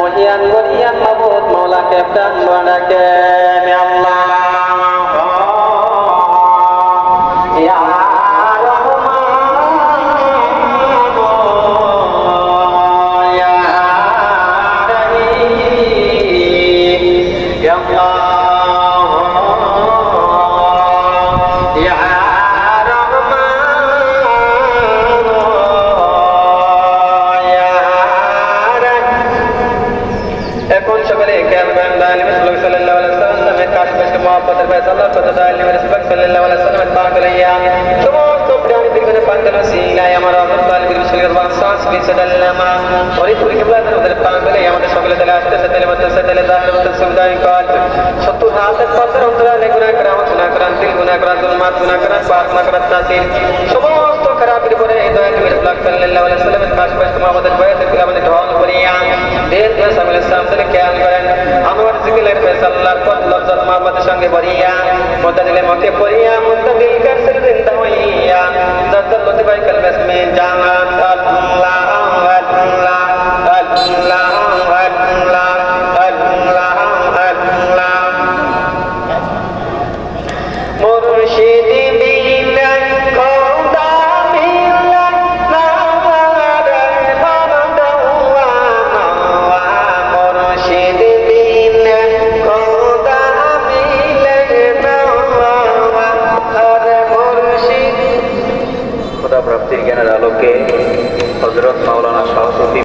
মহিয়ান গরিয়ান মাবুদ মাওলাকে প্রাণ ডাকে আল্লাহ ইয়া এখন সকলে জ্ঞান জ্ঞান দান নবী সাল্লাল্লাহু আলাইহি ওয়াসাল্লামের কাছে বসে মহব্বতের ফয়সালা কথা দান নবী সাল্লাল্লাহু আলাইহি ওয়াসাল্লামের পাক লইয়া সমস্ত প্রাণী দিগনে পান্তন সিলাই আমার আব্দুল তালিব বিশ্বলির বাসাস বিসাদাল্লামা ওই পুরি কিবলা আমাদের পাক লইয়া আমাদের সকলে তালে আসতে সাথে মধ্যে সাথে দাহির মধ্যে সুবিধাই কাজ সত্তর হাত পাত্র অন্তরালে গুনাহ করা আমার গুনাহ করা দিল গুনাহ করা জুলমাত গুনাহ করা পাক না করা তাসির সমস্ত খারাপের পরে এই দয়া নবী সাল্লাল্লাহু আলাইহি ওয়াসাল্লামের কাছে বসে মহব্বতের ফয়সালা দিল আমাদের ঢল করিয়া দেশ আমি ইসলাম থেকে খেয়াল করেন। আমার জিকিলের ফেসাল্লার পথ লজ্জত মহব্বতের সঙ্গে ভরিয়া মোদ্দা দিলে মকে পড়িয়া মোদ্দা দিল কার সিল জিন্দা হইয়া বেসমে জানাত আল্লাহ তফসির জ্ঞানের আলোকে হজরত মাওলানা সভাপতি